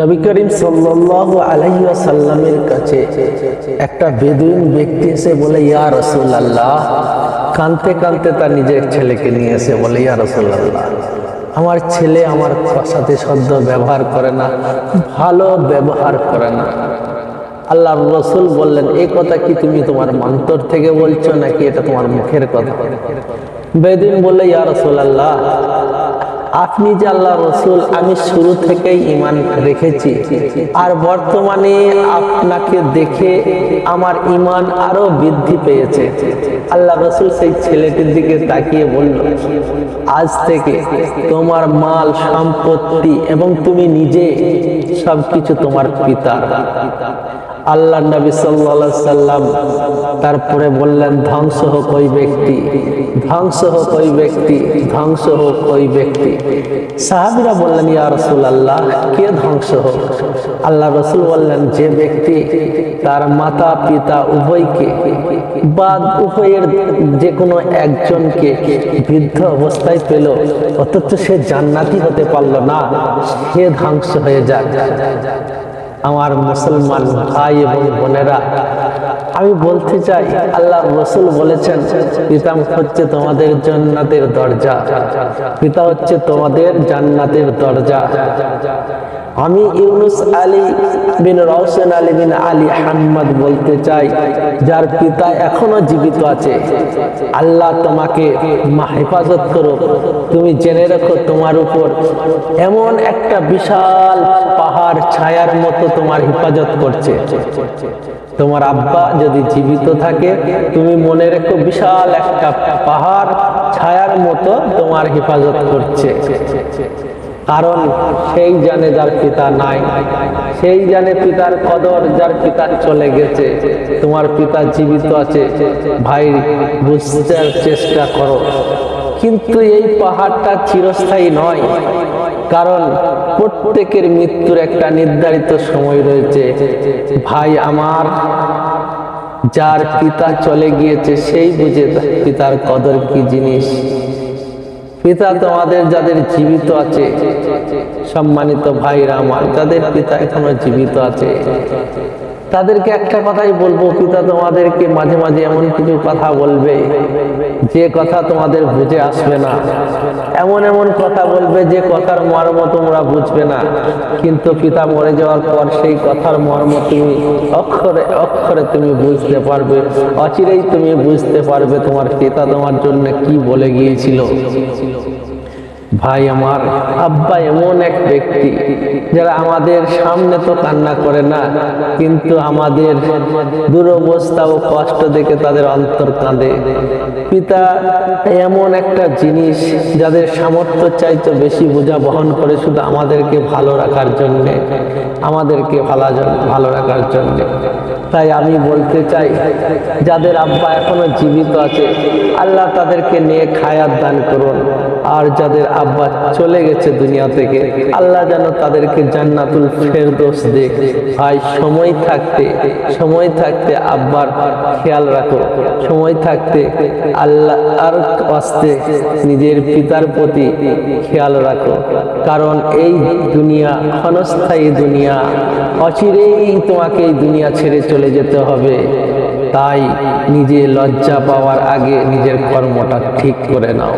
নবী করিম সাল্লাল্লাহু আলাইহি ওয়াসাল্লামের কাছে একটা বেদুইন ব্যক্তি এসে বলে, ইয়া রাসূলুল্লাহ। কানতে কানতে তার নিজের ছেলেকে নিয়ে এসে বলে, ইয়া রাসূলুল্লাহ, আমার ছেলে আমার সাথে সদ্য ব্যবহার করে না, ভালো ব্যবহার করে না। আল্লাহ রসুল বললেন, এই কথা কি তুমি তোমার মন্তর থেকে বলছো নাকি এটা তোমার মুখের কথা? বেদিন বললে, ইয়া রাসূলুল্লাহ আপনি যে আল্লাহ রসুল, আমি শুরু থেকেই ইমান রেখেছি। আর বর্তমানে আপনাকে দেখে আমার ইমান আরও বৃদ্ধি পেয়েছে। আল্লাহ রসুল সেই ছেলেটির দিকে তাকিয়ে বলল, আজ থেকে তোমার মাল, সম্পত্তি এবং তুমি নিজে সবকিছু তোমার পিতা আল্লাহ নবী আলাইহি সাল্লাম তারপরে বললেন, ধ্বংস হোক ওই ব্যক্তি, ধ্বংস হোক ওই ব্যক্তি, ধ্বংস হোক ওই ব্যক্তি। সাহাবীরা বললেন, ইয়া রাসূলুল্লাহ, কে ধ্বংস হোক? আল্লাহ রসুল বললেন, যে ব্যক্তি তার মাতা পিতা উভয়কে বা উভয়ের যে কোনো একজনকে বৃদ্ধ অবস্থায় পেল, অথচ সে জান্নাতি হতে পারল না, সে ধ্বংস হয়ে যায় আমার মুসলমান ভাই এবং বোনেরা, আমি বলতে চাই, আল্লাহ রসুল বলেছেন, পিতা হচ্ছে তোমাদের জান্নাতের দরজা, পিতা হচ্ছে তোমাদের জান্নাতের দরজা। আমি ইউনুস আলী বিন রওশন আলী বিন আলী আহমদ বলতে চাই, যার পিতা এখনও জীবিত আছে। আল্লাহ তোমাকে হেফাজত করো তুমি জেনে রাখো তোমার উপর এমন একটা বিশাল পাহাড় ছায়ার মতো তোমার হেফাজত করছে। তোমার আব্বা যদি জীবিত থাকে, তুমি মনে রেখো বিশাল একটা পাহাড় ছায়ার মতো তোমার হেফাজত করছে। কারণ সেই জানে যার পিতা নাই, সেই জানে পিতার কদর যার পিতা চলে গেছে, তোমার পিতা জীবিত আছে, ভাই বুঝতে চেষ্টা করো। কিন্তু এই পাহাড়টা চিরস্থায়ী নয়, কারণ প্রত্যেকের মৃত্যুর একটা নির্ধারিত সময় রয়েছে। ভাই আমার, যার পিতা চলে গিয়েছে, সেই বুঝে পিতার কদর কি জিনিস? পিতা তোমাদের যাদের জীবিত আছে সম্মানিত ভাইরা আমার যাদের পিতা এখনও জীবিত আছে তাদেরকে একটা কথাই বলব, পিতা তোমাদেরকে মাঝে মাঝে এমন কিছু কথা বলবে, যে কথা তোমাদের বুঝে আসবে না। এমন এমন কথা বলবে, যে কথার মর্ম তোমরা বুঝবে না। কিন্তু পিতা মরে যাওয়ার পর সেই কথার মর্ম তুমি অক্ষরে অক্ষরে তুমি বুঝতে পারবে, অচিরেই তুমি বুঝতে পারবে তোমার পিতা তোমার জন্য কি বলে গিয়েছিল। ভাই আমার, আব্বা এমন এক ব্যক্তি যারা আমাদের সামনে তো কান্না করে না, কিন্তু আমাদের দুরবস্থা ও কষ্ট দেখে তাদের অন্তর কাঁদে। পিতা এমন একটা জিনিস যাদের সামর্থ্য চাইতে বেশি বোঝা বহন করে শুধু আমাদেরকে ভালো রাখার জন্য, আমাদেরকে ভালো ভালো রাখার জন্য। তাই আমি বলতে চাই, যাদের আব্বা এখনও জীবিত আছে, আল্লাহ তাদেরকে নিয়ে খায়াত দান করুন, আর যাদের আব্বা চলে গেছে দুনিয়া থেকে। আল্লাহ যেন তাদেরকে জান্নাতুল ফেরদোস দেখ। ভাই, সময় থাকতে সময় থাকতে আব্বার খেয়াল রাখো। সময় থাকতে আল্লাহ আর আস্তে নিজের পিতার প্রতি খেয়াল রাখো। কারণ এই দুনিয়া, ক্ষণস্থায়ী দুনিয়া, অচিরেই তোমাকে এই দুনিয়া ছেড়ে চলে যেতে হবে। তাই নিজে লজ্জা পাওয়ার আগে নিজের কর্মটা ঠিক করে নাও।